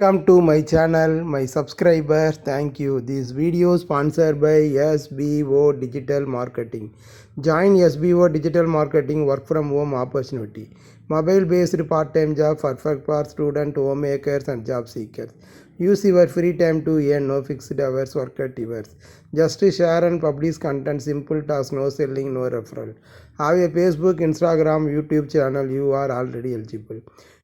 Welcome to my channel, my subscribers. Thank you. This video sponsored by SBO Digital Marketing. Join SBO Digital Marketing work from home opportunity. Mobile based part time job perfect for student, homemakers, and job seekers. Use your free time to earn no fixed hours work at yours. Just share and publish content, simple task, no selling, no referral. Have a Facebook, Instagram, YouTube channel, you are already eligible.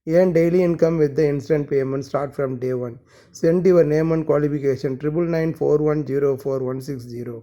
Earn daily income with the instant payment. Start from day one. Send your name and qualification triple nine four one zero four one six zero.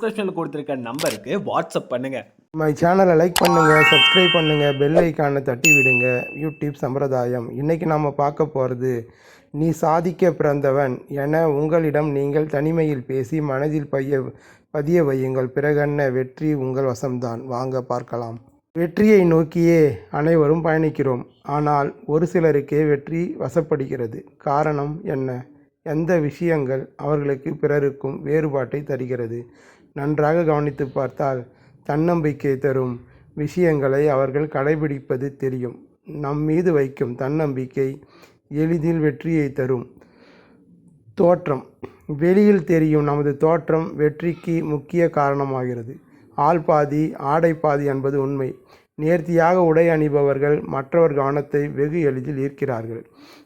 டிஸ்கிரிப்ஷனில் கொடுத்துருக்க நம்பருக்கு WhatsApp பண்ணுங்க. My சேனலை like பண்ணுங்கள் subscribe பண்ணுங்கள் bell ஐக்கானை தட்டி விடுங்க. யூடியூப் சம்பிரதாயம். இன்றைக்கி நாம் பார்க்க போகிறது நீ சாதிக்க பிறந்தவன் என உங்களிடம் நீங்கள் தனிமையில் பேசி மனதில் பைய பதிய வையுங்கள். பிறகென்ன வெற்றி உங்கள் வசம்தான். வாங்க பார்க்கலாம். வெற்றியை நோக்கியே அனைவரும் பயணிக்கிறோம். ஆனால் ஒரு சிலருக்கே வெற்றி வசப்படுகிறது. காரணம் என்ன? எந்த விஷயங்கள் அவர்களுக்கு பிறருக்கும் வேறுபாட்டை தருகிறது? நன்றாக கவனித்து பார்த்தால் தன்னம்பிக்கை தரும் விஷயங்களை அவர்கள் கடைபிடிப்பது தெரியும். நம் மீது வைக்கும் தன்னம்பிக்கை எளிதில் வெற்றியை தரும். தோற்றம். வெளியில் தெரியும் நமது தோற்றம் வெற்றிக்கு முக்கிய காரணமாகிறது. ஆள் பாதி ஆடை பாதி என்பது உண்மை. நேர்த்தியாக உடை அணிபவர்கள் மற்றவர் கவனத்தை வெகு எளிதில் ஈர்க்கிறார்கள்.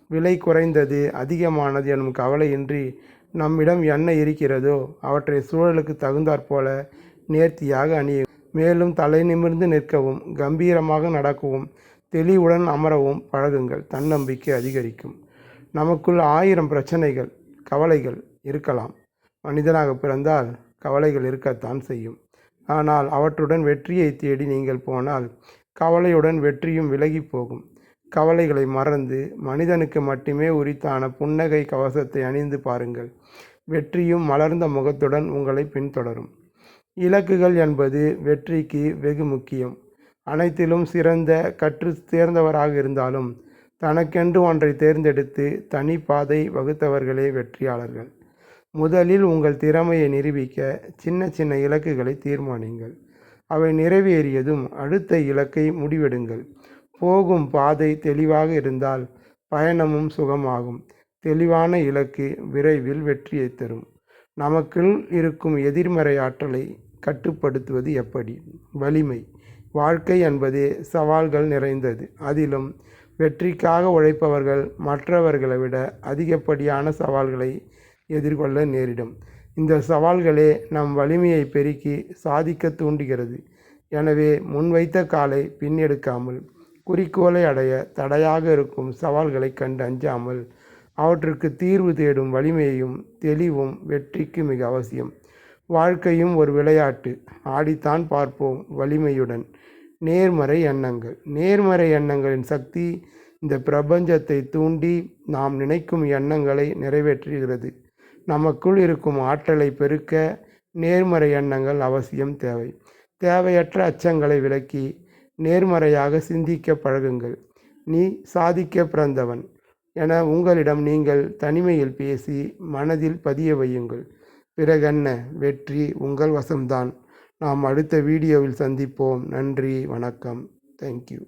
விலை குறைந்தது அதிகமானது எனும் கவலையின்றி நம்மிடம் என்ன இருக்கிறதோ அவற்றை சூழலுக்கு தகுந்தாற்போல நேர்த்தியாக அணியும் மேலும் தலை நிமிர்ந்து நிற்கவும் கம்பீரமாக நடக்கவும் தெளிவுடன் அமரவும் பழகுங்கள். தன்னம்பிக்கை அதிகரிக்கும். நமக்குள் ஆயிரம் பிரச்சனைகள் கவலைகள் இருக்கலாம். மனிதனாக பிறந்தால் கவலைகள் இருக்கத்தான் செய்யும். ஆனால் அவற்றுடன் வெற்றியை தேடி நீங்கள் போனால் கவலையுடன் வெற்றியும் விலகி போகும். கவலைகளை மறந்து மனிதனுக்கு மட்டுமே உரித்தான புன்னகை கவசத்தை அணிந்து பாருங்கள். வெற்றியும் மலர்ந்த முகத்துடன் உங்களை பின்தொடரும். இலக்குகள் என்பது வெற்றிக்கு வெகு முக்கியம். அனைத்திலும் சிறந்த கற்று தேர்ந்தவராக இருந்தாலும் தனக்கென்று ஒன்றை தேர்ந்தெடுத்து தனி பாதை வகுத்தவர்களே வெற்றியாளர்கள். முதலில் உங்கள் திறமையை நிரூபிக்க சின்ன சின்ன இலக்குகளை தீர்மானிங்கள். அவை நிறைவேறியதும் அடுத்த இலக்கை முடிவெடுங்கள். போகும் பாதை தெளிவாக இருந்தால் பயணமும் சுகமாகும். தெளிவான இலக்கு விரைவில் வெற்றியை தரும். நமக்குள் இருக்கும் எதிர்மறை ஆற்றலை கட்டுப்படுத்துவது எப்படி? வலிமை. வாழ்க்கை என்பதே சவால்கள் நிறைந்தது. அதிலும் வெற்றிக்காக உழைப்பவர்கள் மற்றவர்களை விட அதிகப்படியான சவால்களை எதிர்கொள்ள நேரிடும். இந்த சவால்களே நம் வலிமையை பெருக்கி சாதிக்க தூண்டுகிறது. எனவே முன்வைத்த காலை பின்னெடுக்காமல் குறிக்கோளை அடைய தடையாக இருக்கும் சவால்களை கண்டு அஞ்சாமல் அவற்றுக்கு தீர்வு தேடும் வலிமையும் தெளிவும் வெற்றிக்கு மிக அவசியம். வாழ்க்கையும் ஒரு விளையாட்டு. ஆடித்தான் பார்ப்போம் வலிமையுடன். நேர்மறை எண்ணங்கள். நேர்மறை எண்ணங்களின் சக்தி இந்த பிரபஞ்சத்தை தூண்டி நாம் நினைக்கும் எண்ணங்களை நிறைவேற்றுகிறது. நமக்குள் இருக்கும் ஆற்றலை பெருக்க நேர்மறை எண்ணங்கள் அவசியம் தேவை. தேவையற்ற அச்சங்களை விலக்கி நேர்மறையாக சிந்திக்க பழகுங்கள். நீ சாதிக்க பிறந்தவன் என உங்களிடம் நீங்கள் தனிமையில் பேசி மனதில் பதிய வையுங்கள். பிறகென்ன? வெற்றி உங்கள் வசம்தான். நாம் அடுத்த வீடியோவில் சந்திப்போம். நன்றி வணக்கம். தேங்க்யூ